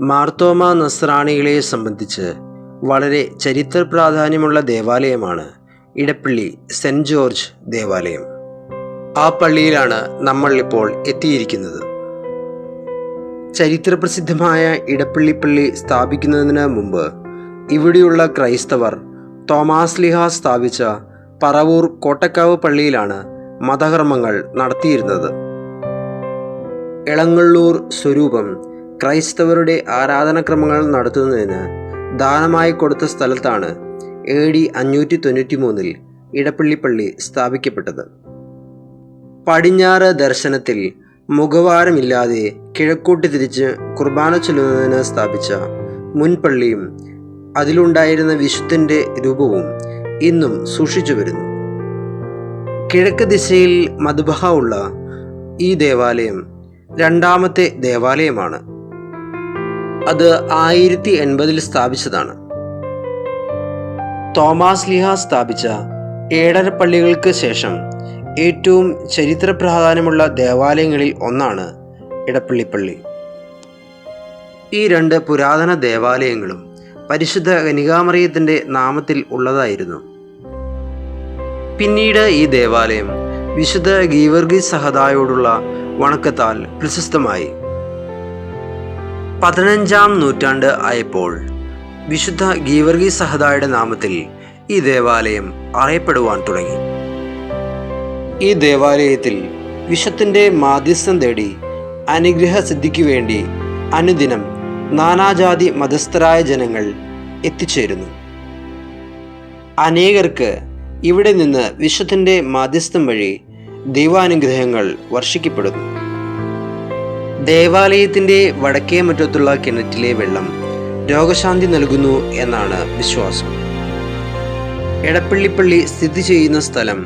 മാർത്തോമ നസ്രാണികളെ സംബന്ധിച്ച് വളരെ ചരിത്ര പ്രാധാന്യമുള്ള ദേവാലയമാണ് ഇടപ്പള്ളി സെന്റ് ജോർജ് ദേവാലയം. ആ പള്ളിയിലാണ് നമ്മൾ ഇപ്പോൾ എത്തിയിരിക്കുന്നത്. ചരിത്രപ്രസിദ്ധമായ ഇടപ്പള്ളി പള്ളി സ്ഥാപിക്കുന്നതിന് മുമ്പ് ഇവിടെയുള്ള ക്രൈസ്തവർ തോമാസ് ലിഹ സ്ഥാപിച്ച പറവൂർ കോട്ടക്കാവ് പള്ളിയിലാണ് മതകർമ്മങ്ങൾ നടത്തിയിരുന്നത്. എളങ്ങള്ളൂർ സ്വരൂപം ക്രൈസ്തവരുടെ ആരാധനക്രമങ്ങൾ നടത്തുന്നതിന് ദാനമായി കൊടുത്ത സ്ഥലത്താണ് എ ഡി അഞ്ഞൂറ്റി തൊണ്ണൂറ്റി മൂന്നിൽ ഇടപ്പള്ളിപ്പള്ളി സ്ഥാപിക്കപ്പെട്ടത്. പടിഞ്ഞാറ് ദർശനത്തിൽ മുഖവാരമില്ലാതെ കിഴക്കോട്ട് തിരിച്ച് കുർബാന ചൊല്ലുന്നതിന് സ്ഥാപിച്ച മുൻപള്ളിയും അതിലുണ്ടായിരുന്ന വിശുദ്ധന്റെ രൂപവും ഇന്നും സൂക്ഷിച്ചു വരുന്നു. കിഴക്ക് ദിശയിൽ മധുബഹ ഉള്ള ഈ ദേവാലയം രണ്ടാമത്തെ ദേവാലയമാണ്. അത് ആയിരത്തി എൺപതിൽ സ്ഥാപിച്ചതാണ്. തോമാസ് ലിഹ സ്ഥാപിച്ച ഏഴര പള്ളികൾക്ക് ശേഷം ഏറ്റവും ചരിത്ര പ്രാധാന്യമുള്ള ദേവാലയങ്ങളിൽ ഒന്നാണ് ഇടപ്പള്ളിപ്പള്ളി. ഈ രണ്ട് പുരാതന ദേവാലയങ്ങളും പരിശുദ്ധ കനികാമറിയത്തിന്റെ നാമത്തിൽ ഉള്ളതായിരുന്നു. പിന്നീട് ഈ ദേവാലയം വിശുദ്ധ ഗീവർഗി സഹദായോടുള്ള വണക്കത്താൽ പ്രശസ്തമായി. പതിനഞ്ചാം നൂറ്റാണ്ട് ആയപ്പോൾ വിശുദ്ധ ഗീവർഗി സഹദായുടെ നാമത്തിൽ ഈ ദേവാലയം അറിയപ്പെടുവാൻ തുടങ്ങി. ഈ ദേവാലയത്തിൽ വിശുദ്ധന്റെ മാധ്യസ്ഥം തേടി അനുഗ്രഹ സിദ്ധിക്കു വേണ്ടി അനുദിനം നാനാജാതി മതസ്ഥരായ ജനങ്ങൾ എത്തിച്ചേരുന്നു. അനേകർക്ക് ഇവിടെ നിന്ന് വിശുദ്ധന്റെ മാധ്യസ്ഥം വഴി ദൈവാനുഗ്രഹങ്ങൾ വർഷിക്കപ്പെടുന്നു. ദേവാലയത്തിന്റെ വടക്കേ മുറ്റത്തുള്ള കിണറ്റിലെ വെള്ളം രോഗശാന്തി നൽകുന്നു എന്നാണ് വിശ്വാസം. എടപ്പള്ളിപ്പള്ളി സ്ഥിതി ചെയ്യുന്ന സ്ഥലം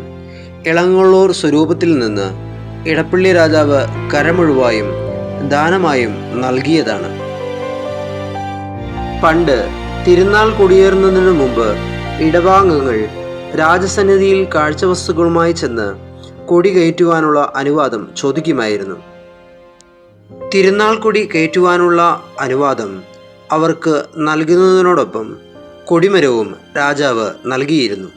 ഇളങ്ങള്ളൂർ സ്വരൂപത്തിൽ നിന്ന് ഇടപ്പള്ളി രാജാവ് കരമുഴുവായും ദാനമായും നൽകിയതാണ്. പണ്ട് തിരുനാൾ കൊടിയേറുന്നതിനു മുമ്പ് ഇടവാംഗങ്ങൾ രാജസന്നിധിയിൽ കാഴ്ചവസ്തുക്കളുമായി ചെന്ന് കൊടി കയറ്റുവാനുള്ള അനുവാദം ചോദിക്കുമായിരുന്നു. തിരുനാൾ കൊടി കയറ്റുവാനുള്ള അനുവാദം അവർക്ക് നൽകുന്നതിനോടൊപ്പം കൊടിമരവും രാജാവ് നൽകിയിരുന്നു.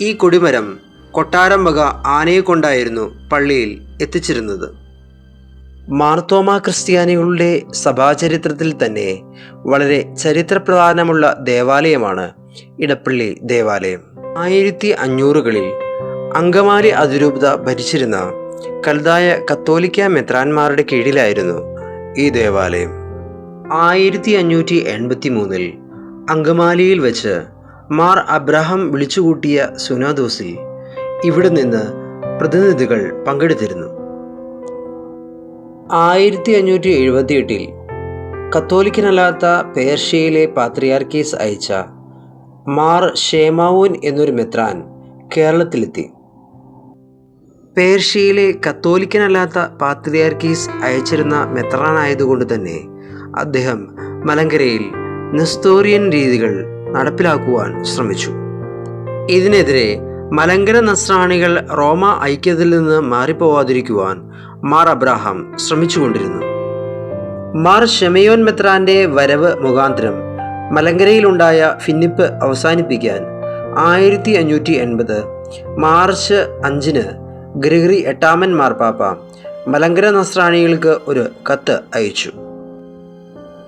ഈ കൊടിമരം കൊട്ടാരം വക ആനയെ കൊണ്ടായിരുന്നു പള്ളിയിൽ എത്തിച്ചിരുന്നത്. മാർത്തോമ ക്രിസ്ത്യാനികളുടെ സഭാചരിത്രത്തിൽ തന്നെ വളരെ ചരിത്രപ്രധാനമുള്ള ദേവാലയമാണ് ഇടപ്പള്ളി ദേവാലയം. ആയിരത്തി അഞ്ഞൂറുകളിൽ അങ്കമാലി അതിരൂപത ഭരിച്ചിരുന്ന കൽതായ കത്തോലിക്ക മെത്രാന്മാരുടെ കീഴിലായിരുന്നു ഈ ദേവാലയം. ആയിരത്തി അഞ്ഞൂറ്റി എൺപത്തി മൂന്നിൽ അങ്കമാലിയിൽ വെച്ച് മാർ അബ്രഹാം വിളിച്ചുകൂട്ടിയ സുനാദോസിൽ ഇവിടെ നിന്ന് പ്രതിനിധികൾ പങ്കെടുത്തിരുന്നു. ആയിരത്തി അഞ്ഞൂറ്റി എഴുപത്തി എട്ടിൽ കത്തോലിക്കനല്ലാത്ത പേർഷ്യയിലെ പാത്രിയാർക്കീസ് അയച്ച മാർ ഷേമാവൂൻ എന്നൊരു മെത്രാൻ കേരളത്തിലെത്തി. പേർഷ്യയിലെ കത്തോലിക്കനല്ലാത്ത പാത്രിയാർക്കീസ് അയച്ചിരുന്ന മെത്രാനായതുകൊണ്ട് തന്നെ അദ്ദേഹം മലങ്കരയിൽ നെസ്തോറിയൻ രീതികൾ നടപ്പിലാക്കുവാൻ ശ്രമിച്ചു. ഇതിനെതിരെ മലങ്കര നസ്രാണികൾ റോമ ഐക്യത്തിൽ നിന്ന് മാറിപ്പോവാതിരിക്കുവാൻ മാർ അബ്രാഹാം ശ്രമിച്ചുകൊണ്ടിരുന്നു. മാർ ഷെമയോൻ മെത്രാന്റെ വരവ് മുഖാന്തരം മലങ്കരയിലുണ്ടായ ഫിന്നിപ്പ് അവസാനിപ്പിക്കാൻ ആയിരത്തി അഞ്ഞൂറ്റി എൺപത് മാർച്ച് അഞ്ചിന് ഗ്രഗറി എട്ടാമൻ മാർപ്പാപ്പ മലങ്കര നസ്രാണികൾക്ക് ഒരു കത്ത് അയച്ചു.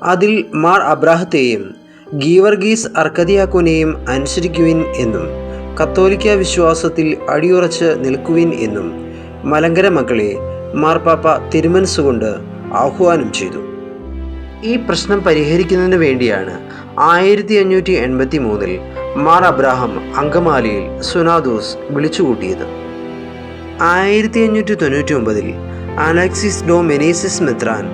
അതിൽ മാർ അബ്രാഹത്തെയും ഗീവർഗീസ് അർക്കദിയാക്കുനെയും അനുസരിക്കുവിൻ എന്നും കത്തോലിക്ക വിശ്വാസത്തിൽ അടിയുറച്ച് നിൽക്കുവിൻ എന്നും മലങ്കര മക്കളെ മാർപ്പാപ്പ തിരുമനസ്സുകൊണ്ട് ആഹ്വാനം ചെയ്തു. ഈ പ്രശ്നം പരിഹരിക്കുന്നതിന് വേണ്ടിയാണ് ആയിരത്തി അഞ്ഞൂറ്റി എൺപത്തി മൂന്നിൽ മാർ അബ്രാഹാം അങ്കമാലിയിൽ സുനാദോസ് വിളിച്ചുകൂട്ടിയത്. ആയിരത്തി അഞ്ഞൂറ്റി തൊണ്ണൂറ്റി ഒമ്പതിൽ അലക്സിസ് ഡോ മെനീസിസ് മെത്രാൻ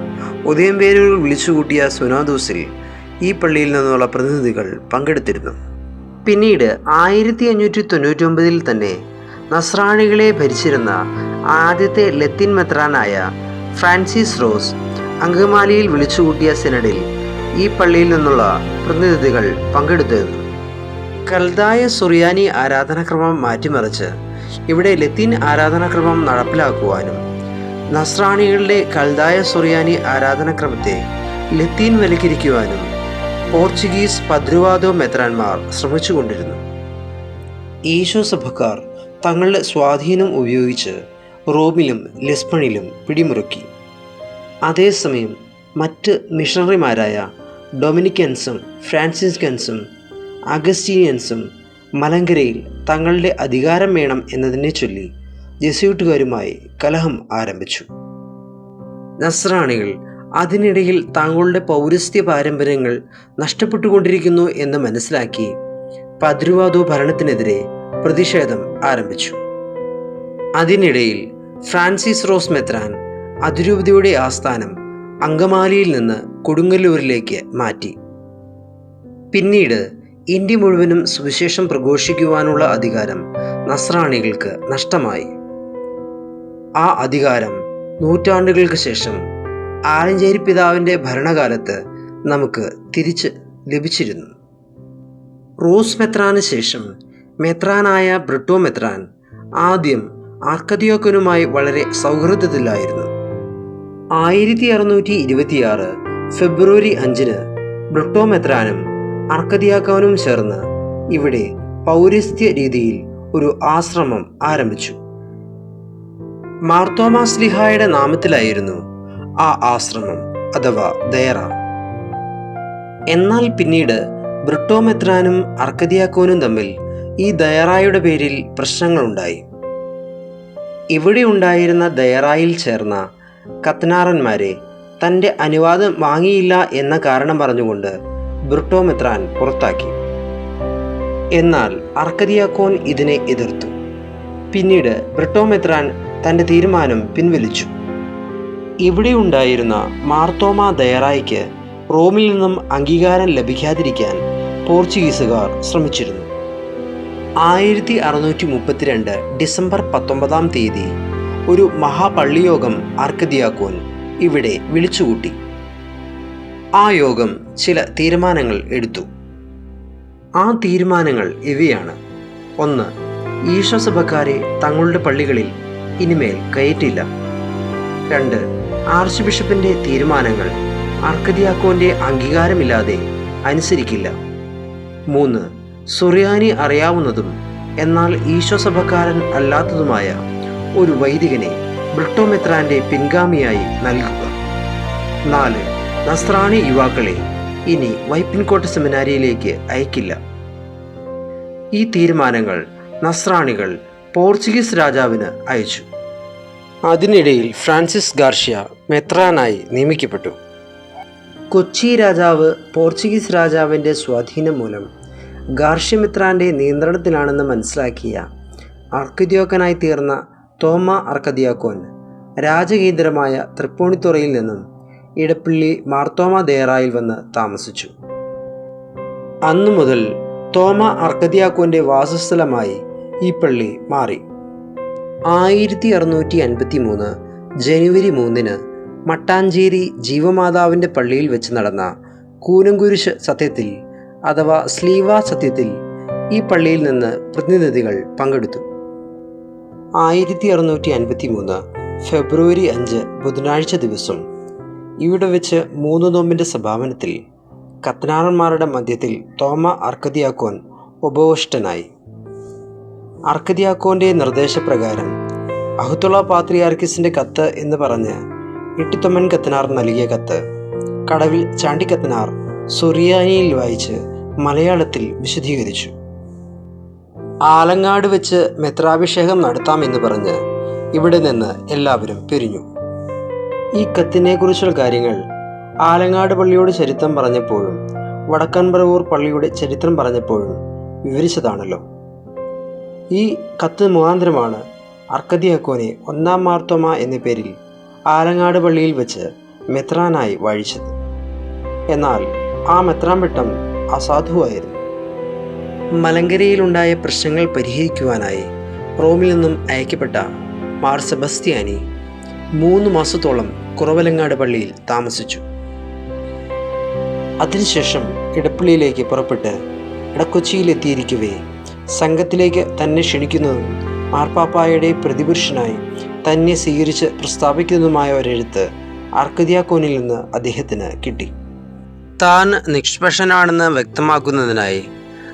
ഉദയംപേരൂരിൽ വിളിച്ചുകൂട്ടിയ സുനാദോസിൽ ഈ പള്ളിയിൽ നിന്നുള്ള പ്രതിനിധികൾ പങ്കെടുത്തിരുന്നു. പിന്നീട് ആയിരത്തി അഞ്ഞൂറ്റി തൊണ്ണൂറ്റി ഒമ്പതിൽ തന്നെ നസ്രാണികളെ ഭരിച്ചിരുന്ന ആദ്യത്തെ ലത്തിൻ മെത്രാനായ ഫ്രാൻസിസ് റോസ് അങ്കമാലിയിൽ വിളിച്ചുകൂട്ടിയ സിനഡിൽ ഈ പള്ളിയിൽ നിന്നുള്ള പ്രതിനിധികൾ പങ്കെടുത്തിരുന്നു. കൽതായ സുറിയാനി ആരാധനാക്രമം മാറ്റിമറിച്ച് ഇവിടെ ലത്തീൻ ആരാധനാക്രമം നടപ്പിലാക്കുവാനും. നസ്രാണികളുടെ കൽദായ സുറിയാനി ആരാധനാക്രമത്തെ ലത്തീൻ വൽക്കരിക്കുവാനും പോർച്ചുഗീസ് പദ്രുവാദോ മെത്രാന്മാർ ശ്രമിച്ചുകൊണ്ടിരുന്നു. ഈശോ സഭക്കാർ തങ്ങളുടെ സ്വാധീനം ഉപയോഗിച്ച് റോമിലും ലിസ്ബണിലും പിടിമുറുക്കി. അതേസമയം മറ്റ് മിഷണറിമാരായ ഡൊമിനിക്കൻസും ഫ്രാൻസിസ്കൻസും അഗസ്റ്റീനിയൻസും മലങ്കരയിൽ തങ്ങളുടെ അധികാരം വേണം എന്നതിനെ ചൊല്ലി ജെസ്യൂട്ടുകാരുമായി കലഹം ആരംഭിച്ചു. നസ്രാണികൾ അതിനിടയിൽ തങ്ങളുടെ പൗരസ്ത്യ പാരമ്പര്യങ്ങൾ നഷ്ടപ്പെട്ടുകൊണ്ടിരിക്കുന്നു എന്ന് മനസ്സിലാക്കി പദ്രുവാദോ ഭരണത്തിനെതിരെ പ്രതിഷേധം ആരംഭിച്ചു. അതിനിടയിൽ ഫ്രാൻസിസ് റോസ് മെത്രാൻ അതിരൂപതയുടെ ആസ്ഥാനം അങ്കമാലിയിൽ നിന്ന് കൊടുങ്ങല്ലൂരിലേക്ക് മാറ്റി. പിന്നീട് ഇന്ത്യ മുഴുവനും സുവിശേഷം പ്രഘോഷിക്കുവാനുള്ള അധികാരം നസ്രാണികൾക്ക് നഷ്ടമായി. ആ അധികാരം നൂറ്റാണ്ടുകൾക്ക് ശേഷം ആലഞ്ചേരി പിതാവിന്റെ ഭരണകാലത്ത് നമുക്ക് തിരിച്ച് ലഭിച്ചിരുന്നു. റോസ് മെത്രാന് ശേഷം മെത്രാനായ ബ്രിട്ടോ മെത്രാൻ ആദ്യം ആർക്കതിയോക്കനുമായി വളരെ സൗഹൃദത്തിലായിരുന്നു. ആയിരത്തി അറുന്നൂറ്റി ഇരുപത്തിയാറ് ഫെബ്രുവരി അഞ്ചിന് ബ്രിട്ടോ മെത്രാനും അർക്കദിയാക്കവനും ചേർന്ന് ഇവിടെ പൗരസ്ത്യ രീതിയിൽ ഒരു ആശ്രമം ആരംഭിച്ചു. മാർത്തോമാ സ്ലിഹായുടെ നാമത്തിലായിരുന്നു ആ ആശ്രമം അഥവാ ദയറ എന്നാൽ പിന്നീട് ബ്രിട്ടോമെത്രാനും അർക്കതിയാക്കോനും തമ്മിൽ ഈ ദയറായുടെ പേരിൽ പ്രശ്നങ്ങളുണ്ടായി ഇവിടെ ഉണ്ടായിരുന്ന ദയറായിൽ ചേർന്ന കത്നാറന്മാരെ തന്റെ അനുവാദം വാങ്ങിയില്ല എന്ന കാരണം പറഞ്ഞുകൊണ്ട് ബ്രിട്ടോ മെത്രാൻ പുറത്താക്കി. എന്നാൽ അർക്കദിയാക്കോൻ ഇതിനെ എതിർത്തു. പിന്നീട് ബ്രിട്ടോ മെത്രാൻ തന്റെ തീരുമാനം പിൻവലിച്ചു. ഇവിടെ ഉണ്ടായിരുന്ന മാർത്തോമ ദയറായിക്ക് റോമിൽ നിന്നും അംഗീകാരം ലഭിക്കാതിരിക്കാൻ പോർച്ചുഗീസുകാർ ശ്രമിച്ചിരുന്നു. ആയിരത്തി അറുന്നൂറ്റി മുപ്പത്തിരണ്ട് ഡിസംബർ പത്തൊമ്പതാം തീയതി ഒരു മഹാപള്ളിയോഗം ആർക്കദിയാക്കോൻ ഇവിടെ വിളിച്ചുകൂട്ടി. ആ യോഗം ചില തീരുമാനങ്ങൾ എടുത്തു. ആ തീരുമാനങ്ങൾ ഇവയാണ്. ഒന്ന് ഈശോസഭക്കാരെ തങ്ങളുടെ പള്ളികളിൽ ഇനിമേൽ കയറ്റില്ല. രണ്ട് ആർച്ച് ബിഷപ്പിന്റെ തീരുമാനങ്ങൾ അർക്കദിയാക്കോന്റെ അംഗീകാരമില്ലാതെ അനുസരിക്കില്ല. മൂന്ന് സുറിയാനി അറിയാവുന്നതും എന്നാൽ ഈശോസഭക്കാരൻ അല്ലാത്തതുമായ ഒരു വൈദികനെ ബ്രിട്ടോമെത്രാന്റെ പിൻഗാമിയായി നൽകുക. നാല് നസ്രാണി യുവാക്കളെ ഇനി വൈപ്പിൻകോട്ട് സെമിനാരിയിലേക്ക് അയക്കില്ല. ഈ തീരുമാനങ്ങൾ നസ്രാണികൾ പോർച്ചുഗീസ് രാജാവിന് അയച്ചു. അതിനിടയിൽ ഫ്രാൻസിസ് ഗാർഷ്യ മെത്രാനായി നിയമിക്കപ്പെട്ടു. കൊച്ചി രാജാവ് പോർച്ചുഗീസ് രാജാവിന്റെ സ്വാധീനം മൂലം ഗാർഷ്യമിത്രാന്റെ നിയന്ത്രണത്തിലാണെന്ന് മനസ്സിലാക്കിയ അർക്കദിയോക്കനായി തീർന്ന തോമ അർക്കദിയാക്കോൻ രാജകേന്ദ്രമായ തൃപ്പൂണിത്തുറയിൽ നിന്നും ഇടപ്പള്ളി മാർത്തോമ ദേറായിൽ വന്ന് താമസിച്ചു. അന്നു മുതൽ തോമ അർക്കദിയാക്കോന്റെ വാസസ്ഥലമായി ഈ പള്ളി മാറി. ആയിരത്തി അറുന്നൂറ്റി അൻപത്തി മൂന്ന് ജനുവരി മൂന്നിന് മട്ടാഞ്ചേരി ജീവമാതാവിന്റെ പള്ളിയിൽ വെച്ച് നടന്ന കൂനങ്കുരിശ് സത്യത്തിൽ അഥവാ സ്ലീവ സത്യത്തിൽ ഈ പള്ളിയിൽ നിന്ന് പ്രതിനിധികൾ പങ്കെടുത്തു. ആയിരത്തി അറുന്നൂറ്റി അൻപത്തി മൂന്ന് ഫെബ്രുവരി അഞ്ച് ബുധനാഴ്ച ദിവസം ഇവിടെ വെച്ച് മൂന്ന് നോമ്പിന്റെ സഭാപനത്തിൽ കത്തനാറന്മാരുടെ മധ്യത്തിൽ തോമ അർക്കദിയാക്കോൻ ഉപവിഷ്ടനായി. അർക്കദിയാക്കോന്റെ നിർദ്ദേശപ്രകാരം അഹുത്തുള്ള പാത്രിയാർക്കിസിന്റെ കത്ത് എന്ന് പറഞ്ഞ് ഇട്ടിത്തൊമ്മൻ കത്തനാർ നൽകിയ കത്ത് കടവിൽ ചാണ്ടിക്കത്തനാർ സുറിയാനിയിൽ വായിച്ച് മലയാളത്തിൽ വിശദീകരിച്ചു. ആലങ്ങാട് വെച്ച് മെത്രാഭിഷേകം നടത്താമെന്ന് പറഞ്ഞ് ഇവിടെ നിന്ന് എല്ലാവരും പിരിഞ്ഞു. ഈ കത്തിനെക്കുറിച്ചുള്ള കാര്യങ്ങൾ ആലങ്ങാട് പള്ളിയുടെ ചരിത്രം പറഞ്ഞപ്പോഴും വടക്കൻപറവൂർ പള്ളിയുടെ ചരിത്രം പറഞ്ഞപ്പോഴും വിവരിച്ചതാണല്ലോ. ഈ കത്ത് മുഖാന്തരമാണ് അർക്കദിയാക്കോനെ ഒന്നാം മാർത്തോമ എന്ന പേരിൽ ആലങ്ങാട് പള്ളിയിൽ വെച്ച് മെത്രാനായി വാഴിച്ചത്. എന്നാൽ ആ മെത്രാൻപട്ടം അസാധുവായിരുന്നു. മലങ്കരയിലുണ്ടായ പ്രശ്നങ്ങൾ പരിഹരിക്കുവാനായി റോമിൽ നിന്നും അയക്കപ്പെട്ട മാർ സെബസ്ത്യാനി മൂന്ന് മാസത്തോളം കുറവലങ്ങാട് പള്ളിയിൽ താമസിച്ചു. അതിനുശേഷം ഇടപ്പള്ളിയിലേക്ക് പുറപ്പെട്ട് ഇടക്കൊച്ചിയിലെത്തിയിരിക്കവേ സംഘത്തിലേക്ക് തന്നെ ക്ഷണിക്കുന്നതും മാർപ്പാപ്പായുടെ പ്രതിപുരുഷനായി തന്നെ സ്വീകരിച്ച് പ്രസ്താവിക്കുന്നതുമായ ഒരെഴുത്ത് ആർക്കദിയാക്കോനിൽ നിന്ന് അദ്ദേഹത്തിന് കിട്ടി. താൻ നിഷ്പക്ഷനാണെന്ന് വ്യക്തമാക്കുന്നതിനായി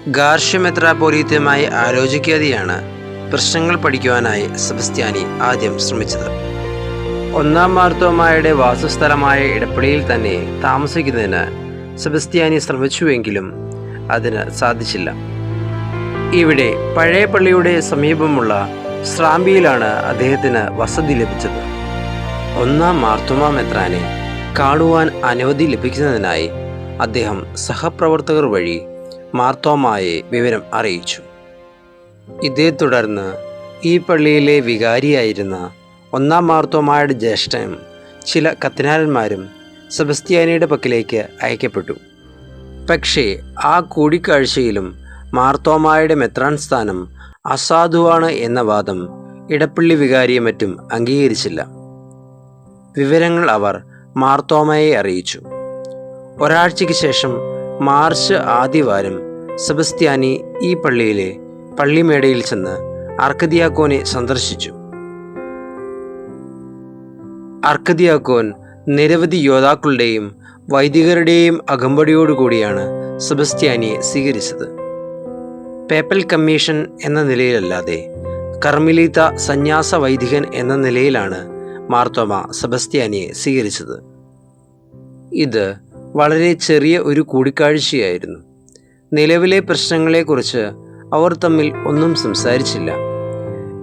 ഗാർഷ്യ മെത്രാപോലീത്തയുമായി ആലോചിക്കാതെയാണ് പ്രശ്നങ്ങൾ പഠിക്കുവാനായി സെബസ്ത്യാനി ആദ്യം ശ്രമിച്ചത്. ഒന്നാം മാർത്തോമായുടെ വാസസ്ഥലമായ ഇടപ്പള്ളിയിൽ തന്നെ താമസിക്കുന്നതിന് സെബസ്ത്യാനി ശ്രമിച്ചുവെങ്കിലും അതിന് സാധിച്ചില്ല. ഇവിടെ പഴയ പള്ളിയുടെ സമീപമുള്ള സ്രാമ്പിയിലാണ് അദ്ദേഹത്തിന് വസതി ലഭിച്ചത്. ഒന്നാം മാർത്തോമ മെത്രാനെ കാണുവാൻ അനുമതി ലഭിക്കുന്നതിനായി അദ്ദേഹം സഹപ്രവർത്തകർ വഴി മാർത്തോമായെ വിവരം അറിയിച്ചു. ഇതേ തുടർന്ന് ഈ പള്ളിയിലെ വികാരിയായിരുന്ന ഒന്നാം മാർത്തോമായുടെ ജ്യേഷ്ഠനും ചില കത്തിനാരന്മാരും സെബസ്ത്യാനിയുടെ പക്കലേക്ക് അയക്കപ്പെട്ടു. പക്ഷേ ആ കൂടിക്കാഴ്ചയിലും മാർത്തോമായുടെ മെത്രാൻ സ്ഥാനം അസാധുവാണ് എന്ന വാദം ഇടപ്പള്ളി വികാരിയെ മറ്റും അംഗീകരിച്ചില്ല. വിവരങ്ങൾ അവർ മാർത്തോമയെ അറിയിച്ചു. ഒരാഴ്ചയ്ക്ക് ശേഷം മാർച്ച് ആദ്യവാരം സെബസ്ത്യാനി ഈ പള്ളിയിലെ പള്ളിമേടയിൽ ചെന്ന് അർക്കദിയാക്കോനെ സന്ദർശിച്ചു. അർക്കദിയാക്കോൻ നിരവധി യോദ്ധാക്കളുടെയും വൈദികരുടെയും അകമ്പടിയോടുകൂടിയാണ് സെബസ്ത്യാനിയെ സ്വീകരിച്ചത്. പേപ്പൽ കമ്മീഷൻ എന്ന നിലയിലല്ലാതെ കർമ്മിലീത്ത സന്യാസ വൈദികൻ എന്ന നിലയിലാണ് മാർത്തോമ സെബസ്ത്യാനിയെ സ്വീകരിച്ചത്. ഇത് വളരെ ചെറിയ ഒരു കൂടിക്കാഴ്ചയായിരുന്നു. നിലവിലെ പ്രശ്നങ്ങളെക്കുറിച്ച് അവർ തമ്മിൽ ഒന്നും സംസാരിച്ചില്ല.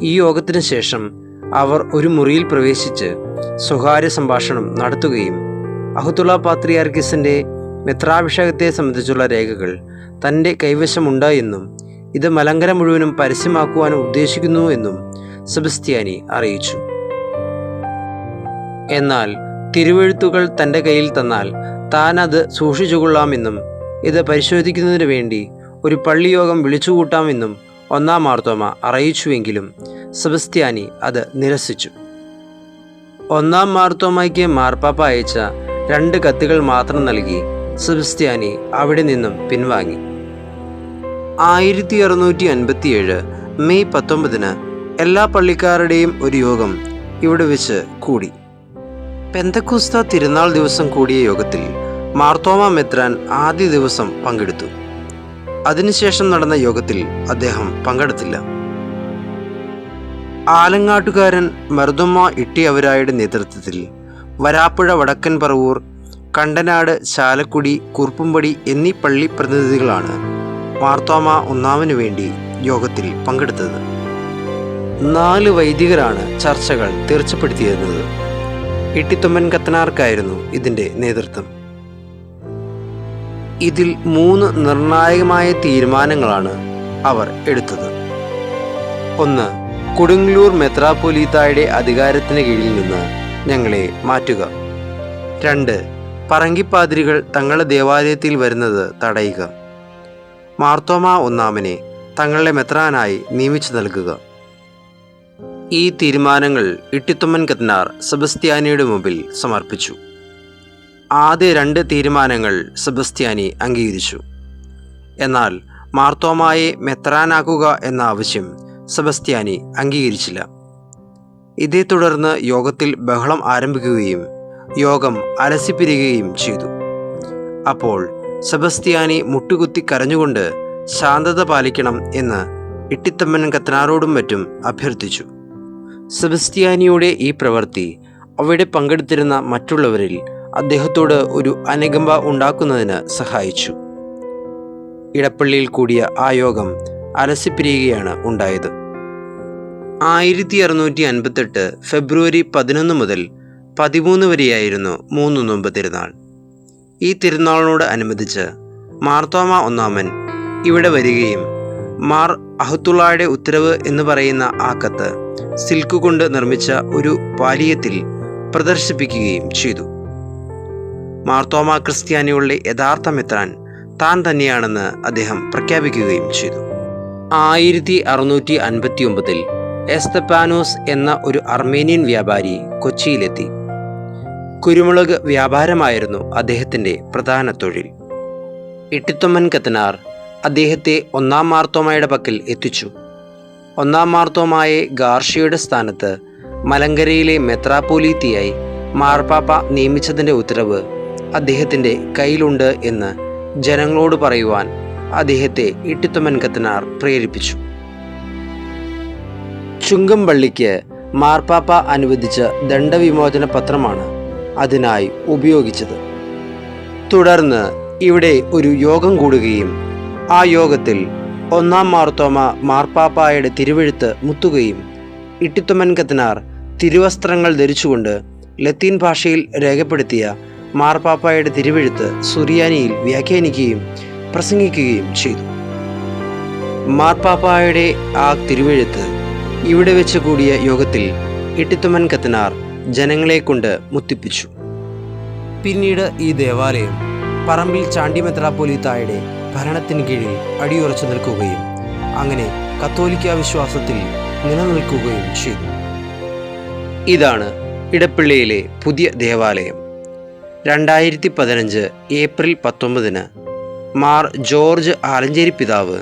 ഈ യോഗത്തിന് ശേഷം അവർ ഒരു മുറിയിൽ പ്രവേശിച്ച് സ്വകാര്യ സംഭാഷണം നടത്തുകയും അഹുത്തുള്ള പാത്രിയാർക്കിസിന്റെ മിത്രാഭിഷേകത്തെ സംബന്ധിച്ചുള്ള രേഖകൾ തന്റെ കൈവശമുണ്ട് എന്നും ഇത് മലങ്കര മുഴുവനും പരസ്യമാക്കുവാൻ ഉദ്ദേശിക്കുന്നു എന്നും സെബസ്ത്യാനി അറിയിച്ചു. എന്നാൽ തിരുവെഴുത്തുകൾ തന്റെ കയ്യിൽ തന്നാൽ താൻ അത് സൂക്ഷിച്ചുകൊള്ളാമെന്നും ഇത് പരിശോധിക്കുന്നതിന് വേണ്ടി ഒരു പള്ളിയോഗം വിളിച്ചുകൂട്ടാമെന്നും ഒന്നാം മാർത്തോമ അറിയിച്ചുവെങ്കിലും സെബസ്ത്യാനി അത് നിരസിച്ചു. ഒന്നാം മാർത്തോമയ്ക്ക് മാർപ്പാപ്പ അയച്ച രണ്ട് കത്തുകൾ മാത്രം നൽകി സെബസ്ത്യാനി അവിടെ നിന്നും പിൻവാങ്ങി. ആയിരത്തി അറുന്നൂറ്റി അൻപത്തിയേഴ് മെയ് പത്തൊമ്പതിന് എല്ലാ പള്ളിക്കാരുടെയും ഒരു യോഗം ഇവിടെ വെച്ച് കൂടി. പെന്തക്കുസ്ത തിരുനാൾ ദിവസം കൂടിയ യോഗത്തിൽ മാർത്തോമ മെത്രാൻ ആദ്യ ദിവസം പങ്കെടുത്തു. അതിനുശേഷം നടന്ന യോഗത്തിൽ അദ്ദേഹം പങ്കെടുത്തില്ല. ആലങ്ങാട്ടുകാരൻ മർദ്ദമ്മ ഇട്ടിയവരായുടെ നേതൃത്വത്തിൽ വരാപ്പുഴ വടക്കൻ പറവൂർ കണ്ടനാട് ചാലക്കുടി കുറുപ്പുംപടി എന്നീ പള്ളി പ്രതിനിധികളാണ് മാർത്തോമ ഒന്നാമനു വേണ്ടി യോഗത്തിൽ പങ്കെടുത്തത്. നാല് വൈദികരാണ് ചർച്ചകൾ തീർച്ചപ്പെടുത്തിയിരുന്നത്. ഇട്ടിത്തൊമ്മൻ കത്തനാർക്കായിരുന്നു ഇതിന്റെ നേതൃത്വം. ഇതിൽ മൂന്ന് നിർണായകമായ തീരുമാനങ്ങളാണ് അവർ എടുത്തത്. ഒന്ന് കൊടുങ്ങല്ലൂർ മെത്രാപ്പൊലീത്തായുടെ അധികാരത്തിന് കീഴിൽ നിന്ന് ഞങ്ങളെ മാറ്റുക. രണ്ട് പറങ്കിപ്പാതിരികൾ തങ്ങളുടെ ദേവാലയത്തിൽ വരുന്നത് തടയുക. മാർത്തോമ ഒന്നാമനെ തങ്ങളുടെ മെത്രാനായി നിയമിച്ചു നൽകുക. ഈ തീരുമാനങ്ങൾ ഇട്ടിത്തുമ്മൻ കത്തനാർ സെബസ്ത്യാനിയുടെ മുമ്പിൽ സമർപ്പിച്ചു. ആദ്യ രണ്ട് തീരുമാനങ്ങൾ സെബസ്ത്യാനി അംഗീകരിച്ചു. എന്നാൽ മാർത്തോമായെ മെത്രാനാക്കുക എന്ന ആവശ്യം സെബസ്ത്യാനി അംഗീകരിച്ചില്ല. ഇതേ തുടർന്ന് യോഗത്തിൽ ബഹളം ആരംഭിക്കുകയും യോഗം അലസിപ്പിരിക്കുകയും ചെയ്തു. അപ്പോൾ സെബസ്ത്യാനി മുട്ടുകുത്തി കരഞ്ഞുകൊണ്ട് ശാന്തത പാലിക്കണം എന്ന് ഇട്ടിത്തമ്മൻ കത്തനാരോടും മറ്റും അഭ്യർത്ഥിച്ചു. സെബസ്ത്യാനിയുടെ ഈ പ്രവൃത്തി അവിടെ പങ്കെടുത്തിരുന്ന മറ്റുള്ളവരിൽ അദ്ദേഹത്തോട് ഒരു അനുകമ്പ ഉണ്ടാക്കുന്നതിന് സഹായിച്ചു. ഇടപ്പള്ളിയിൽ കൂടിയ ആ യോഗം അലസിപ്പിരിയുകയാണ് ഉണ്ടായത്. ആയിരത്തി അറുന്നൂറ്റി അൻപത്തെട്ട് ഫെബ്രുവരി പതിനൊന്ന് മുതൽ പതിമൂന്ന് വരെയായിരുന്നു മൂന്ന് നോമ്പ് തിരുനാൾ. ഈ തിരുനാളിനോട് അനുബന്ധിച്ച് മാർത്തോമ ഒന്നാമൻ ഇവിടെ വരികയും മാർ അഹത്തുള്ളയുടെ ഉത്തരവ് എന്ന് പറയുന്ന ആ കത്ത് സിൽക്ക് കൊണ്ട് നിർമ്മിച്ച ഒരു പാലിയത്തിൽ പ്രദർശിപ്പിക്കുകയും ചെയ്തു. മാർത്തോമ ക്രിസ്ത്യാനികളുടെ യഥാർത്ഥ മെത്രാൻ താൻ തന്നെയാണെന്ന് അദ്ദേഹം പ്രഖ്യാപിക്കുകയും ചെയ്തു. ആയിരത്തി അറുന്നൂറ്റി അൻപത്തി ഒമ്പതിൽ എസ്തപ്പാനോസ് എന്ന ഒരു അർമേനിയൻ വ്യാപാരി കൊച്ചിയിലെത്തി. കുരുമുളക് വ്യാപാരമായിരുന്നു അദ്ദേഹത്തിന്റെ പ്രധാന തൊഴിൽ. ഇട്ടിത്തൊമ്മൻ കത്തനാർ അദ്ദേഹത്തെ ഒന്നാം മാർത്തോമയുടെ പക്കൽ എത്തിച്ചു. ഒന്നാം മാർത്തോമായെ ഗാർഷിയുടെ സ്ഥാനത്ത് മലങ്കരയിലെ മെത്രാപ്പോലീത്തിയായി മാർപ്പാപ്പ നിയമിച്ചതിന്റെ ഉത്തരവ് അദ്ദേഹത്തിന്റെ കയ്യിലുണ്ട് എന്ന് ജനങ്ങളോട് പറയുവാൻ അദ്ദേഹത്തെ ഇട്ടിത്തമൻകത്തനാർ പ്രേരിപ്പിച്ചു. ചുങ്കംപള്ളിക്ക് മാർപ്പാപ്പ അനുവദിച്ച ദണ്ഡവിമോചന പത്രമാണ് അതിനായി ഉപയോഗിച്ചത്. തുടർന്ന് ഇവിടെ ഒരു യോഗം കൂടുകയും ആ യോഗത്തിൽ ഒന്നാം മാർത്തോമ മാർപ്പാപ്പായുടെ തിരുവെഴുത്ത് മുത്തുകയും ഇട്ടിത്തുമൻകത്തനാർ തിരുവസ്ത്രങ്ങൾ ധരിച്ചുകൊണ്ട് ലത്തീൻ ഭാഷയിൽ രേഖപ്പെടുത്തിയ മാർപ്പാപ്പായുടെ തിരുവെഴുത്ത് സുറിയാനിയിൽ വ്യാഖ്യാനിക്കുകയും പ്രസംഗിക്കുകയും ചെയ്തു. മാർപ്പാപ്പായുടെ ആ തിരുവെഴുത്ത് ഇവിടെ വെച്ച് കൂടിയ യോഗത്തിൽ ഇട്ടിത്തുമൻ കത്തനാർ ജനങ്ങളെ കൊണ്ട് മുത്തിപ്പിച്ചു. പിന്നീട് ഈ ദേവാലയം പറമ്പിൽ ചാണ്ടിമെത്രാപ്പോലിത്തായുടെ ഭരണത്തിന് കീഴിൽ അടിയുറച്ചു നിൽക്കുകയും അങ്ങനെ കത്തോലിക്ക വിശ്വാസത്തിൽ നിലനിൽക്കുകയും ചെയ്തു. ഇതാണ് ഇടപ്പള്ളിയിലെ പുതിയ ദേവാലയം. രണ്ടായിരത്തി പതിനഞ്ച് ഏപ്രിൽ പത്തൊമ്പതിന് മാർ ജോർജ് ആലഞ്ചേരി പിതാവ്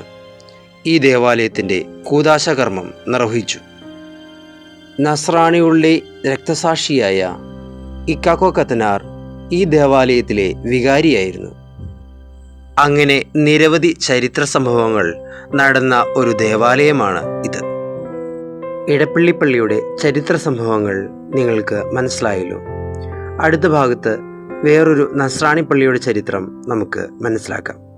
ഈ ദേവാലയത്തിന്റെ കൂതാശകർമ്മം നിർവഹിച്ചു. നസ്രാണിയുള്ളി രക്തസാക്ഷിയായ ഇക്കാക്കോ കത്തനാർ ഈ ദേവാലയത്തിലെ വികാരിയായിരുന്നു. അങ്ങനെ നിരവധി ചരിത്ര സംഭവങ്ങൾ നടന്ന ഒരു ദേവാലയമാണ് ഇത്. ഇടപ്പള്ളിപ്പള്ളിയുടെ ചരിത്ര സംഭവങ്ങൾ നിങ്ങൾക്ക് മനസ്സിലായല്ലോ. അടുത്ത ഭാഗത്ത് വേറൊരു നസ്രാണി പള്ളിയുടെ ചരിത്രം നമുക്ക് മനസ്സിലാക്കാം.